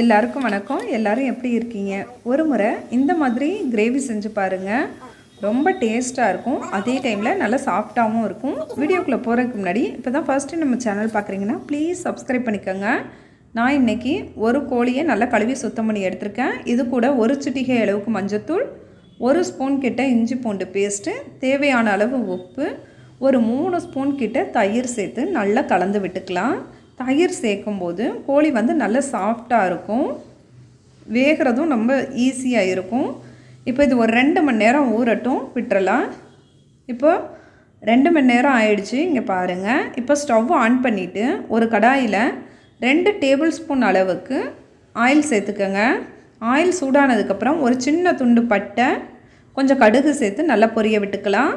எல்லாருக்கும் வணக்கம். எல்லாரும் எப்படி இருக்கீங்க? ஒரு முறை இந்த மாதிரி கிரேவி செஞ்சு பாருங்கள் ரொம்ப டேஸ்ட்டாக இருக்கும். அதே டைமில் நல்லா சாஃப்டாகவும் இருக்கும். வீடியோக்குள்ளே போகிறதுக்கு முன்னாடி இப்போ தான் ஃபஸ்ட்டு நம்ம சேனல் பார்க்குறீங்கன்னா ப்ளீஸ் சப்ஸ்கிரைப் பண்ணிக்கோங்க. நான் இன்றைக்கி ஒரு கோழியை நல்லா கழுவி சுத்தம் பண்ணி எடுத்திருக்கேன். இது கூட ஒரு சிட்டிகை அளவுக்கு மஞ்சத்தூள் ஒரு ஸ்பூன் கிட்ட இஞ்சி பூண்டு பேஸ்ட்டு தேவையான அளவு உப்பு ஒரு மூணு ஸ்பூன் கிட்ட தயிர் சேர்த்து நல்லா கலந்து விட்டுக்கலாம். தயிர் சேர்க்கும்போது கோழி வந்து நல்லா சாஃப்டாக இருக்கும். வேகிறதும் ரொம்ப ஈஸியாக இருக்கும். இப்போ இது ஒரு ரெண்டு மணி நேரம் ஊறட்டும் விட்டுறலாம். இப்போ ரெண்டு மணி நேரம் ஆயிடுச்சு இங்கே பாருங்கள் இப்போ ஸ்டவ் ஆன் பண்ணிவிட்டு ஒரு கடாயில் ரெண்டு டேபிள் ஸ்பூன் அளவுக்கு ஆயில் சேர்த்துக்கோங்க. ஆயில் சூடானதுக்கப்புறம் ஒரு சின்ன துண்டு பட்டை கொஞ்சம் கடுகு சேர்த்து நல்லா பொரிய விட்டுக்கலாம்.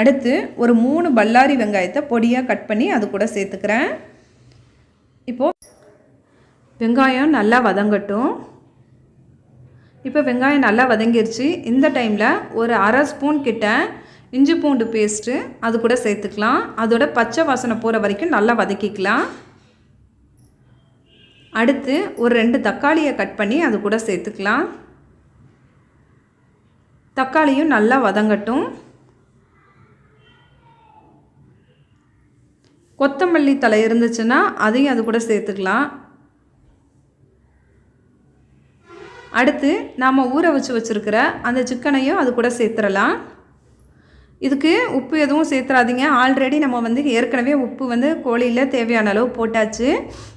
அடுத்து ஒரு மூணு பல்லாரி வெங்காயத்தை பொடியாக கட் பண்ணி அது கூட சேர்த்துக்கிறேன். வெங்காயம் நல்லா வதங்கட்டும். இப்போ வெங்காயம் நல்லா வதங்கிருச்சு. இந்த டைமில் ஒரு அரை ஸ்பூன் கிட்ட இஞ்சி பூண்டு பேஸ்ட்டு அது கூட சேர்த்துக்கலாம். அதோட பச்சை வாசனை போகிற வரைக்கும் நல்லா வதக்கிக்கலாம். அடுத்து ஒரு ரெண்டு தக்காளியை கட் பண்ணி அது கூட சேர்த்துக்கலாம். தக்காளியும் நல்லா வதங்கட்டும். கொத்தமல்லி தலை இருந்துச்சுன்னா அதையும் அது கூட சேர்த்துக்கலாம். அடுத்து நாம் ஊற வச்சு வச்சுருக்கிற அந்த சிக்கனையும் அது கூட சேர்த்துடலாம் இதுக்கு உப்பு எதுவும் சேர்த்துறாதீங்க. ஆல்ரெடி நம்ம வந்து ஏற்கனவே உப்பு வந்து கோழியில் தேவையான அளவு போட்டாச்சு.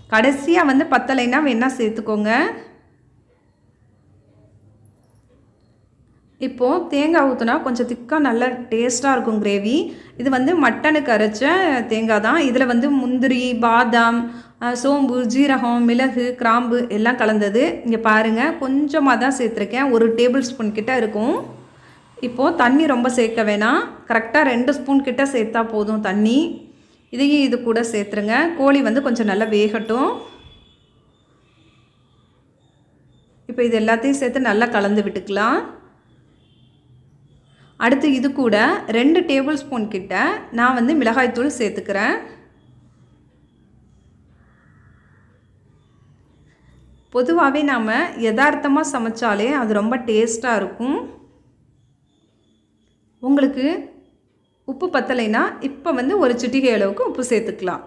கடைசியாக வந்து பத்தலைன்னா வேணால் சேர்த்துக்கோங்க. இப்போது தேங்காய் ஊற்றுனா கொஞ்சம் திக்காக நல்லா டேஸ்ட்டாக இருக்கும் கிரேவி இது வந்து மட்டனுக்கு அரைச்ச தேங்காய் தான். இதில் வந்து முந்திரி பாதாம் சோம்பு ஜீரகம் மிளகு கிராம்பு எல்லாம் கலந்தது. இங்கே பாருங்கள் கொஞ்சமாக தான் சேர்த்துருக்கேன். ஒரு டேபிள் ஸ்பூன் கிட்ட இருக்கும். இப்போது தண்ணி ரொம்ப சேர்க்க வேணாம். கரெக்டாக ரெண்டு ஸ்பூன் கிட்ட சேர்த்தா போதும் தண்ணி. இதையும் இது கூட சேர்த்துருங்க. கோழி வந்து கொஞ்சம் நல்லா வேகட்டும். இப்போ இது எல்லாத்தையும் சேர்த்து நல்லா கலந்து விட்டுக்கலாம். அடுத்து இது கூட ரெண்டு டேபிள் ஸ்பூன் கிட்ட நான் வந்து மிளகாய்த்தூள் சேர்த்துக்கிறேன். பொதுவாகவே நாம் யதார்த்தமாக சமைச்சாலே அது ரொம்ப டேஸ்ட்டாக இருக்கும். உங்களுக்கு உப்பு பத்தலைன்னா இப்போ வந்து ஒரு சிட்டிகை அளவுக்கு உப்பு சேர்த்துக்கலாம்.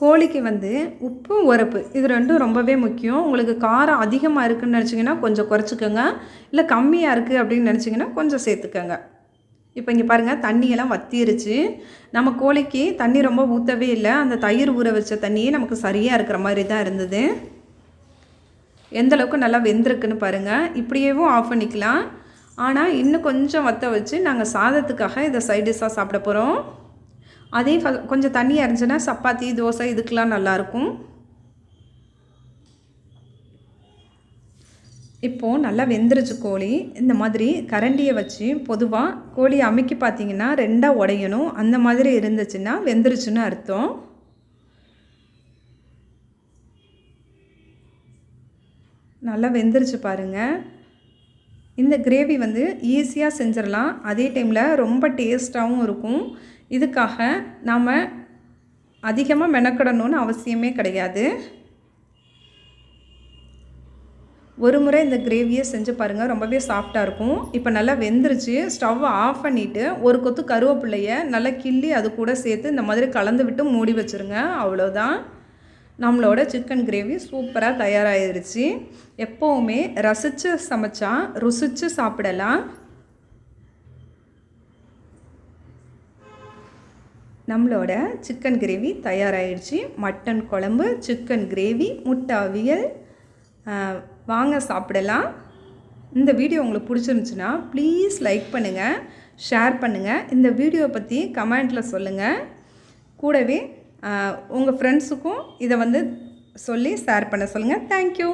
கோழிக்கு வந்து உப்பு உரப்பு. இது ரெண்டும் ரொம்பவே முக்கியம். உங்களுக்கு காரம் அதிகமாக இருக்குதுன்னு நினச்சிங்கன்னா கொஞ்சம் குறைச்சிக்கோங்க. இல்லை கம்மியாக இருக்குது அப்படின்னு நினச்சிங்கன்னா கொஞ்சம் சேர்த்துக்கோங்க. இப்போ இங்கே பாருங்கள் தண்ணியெல்லாம் வத்திருச்சு. நம்ம கோழிக்கு தண்ணி ரொம்ப ஊற்றவே இல்லை. அந்த தயிர் ஊற வச்ச தண்ணியே நமக்கு சரியாக இருக்கிற மாதிரி தான் இருந்தது. எந்தளவுக்கு நல்லா வெந்திருக்குன்னு பாருங்கள் இப்படியேவும் ஆஃப் பண்ணிக்கலாம். ஆனால் இன்னும் கொஞ்சம் வற்ற வச்சு நாங்கள் சாதத்துக்காக இதை சைட் டிஷ்ஷாக சாப்பிட போகிறோம் அதே கொஞ்சம் தண்ணி அரைஞ்சுன்னா சப்பாத்தி தோசை இதுக்கெலாம் நல்லாயிருக்கும் இப்போது நல்லா வெந்துருச்சு கோழி. இந்த மாதிரி கரண்டியை வச்சு பொதுவாக கோழி அமைக்கி பார்த்தீங்கன்னா ரெண்டாக உடையணும். அந்த மாதிரி இருந்துச்சுன்னா வெந்துருச்சுன்னு அர்த்தம். நல்லா வெந்துருச்சு பாருங்கள் இந்த கிரேவி வந்து ஈஸியாக செஞ்சிடலாம் அதே டைமில் ரொம்ப டேஸ்ட்டாகவும் இருக்கும். இதுக்காக நாம் அதிகமாக மெனக்கிடணும்னு அவசியமே கிடையாது. ஒரு முறை இந்த கிரேவியை செஞ்சு பாருங்கள் ரொம்பவே சாஃப்டாக இருக்கும். இப்போ நல்லா வெந்துருச்சு ஸ்டவ்வை ஆஃப் பண்ணிவிட்டு ஒரு கொத்து கருவேப்பிள்ளைய நல்லா கிள்ளி அது கூட சேர்த்து இந்த மாதிரி கலந்து விட்டு மூடி வச்சுருங்க. அவ்வளோதான் நம்மளோட சிக்கன் கிரேவி சூப்பராக தயாராகிருச்சு எப்போவுமே ரசித்து சமைச்சா ருசித்து சாப்பிடலாம். நம்மளோட சிக்கன் கிரேவி தயாராகிடுச்சு மட்டன் குழம்பு சிக்கன் கிரேவி முட்டை அவியல் வாங்க சாப்பிடலாம். இந்த வீடியோ உங்களுக்கு பிடிச்சிருந்துச்சுன்னா ப்ளீஸ் லைக் பண்ணுங்கள் ஷேர் பண்ணுங்கள் இந்த வீடியோவை பற்றி கமெண்ட்டில் சொல்லுங்கள் கூடவே உங்கள் ஃப்ரெண்ட்ஸுக்கும் இதை வந்து சொல்லி ஷேர் பண்ண சொல்லுங்கள் தேங்க்யூ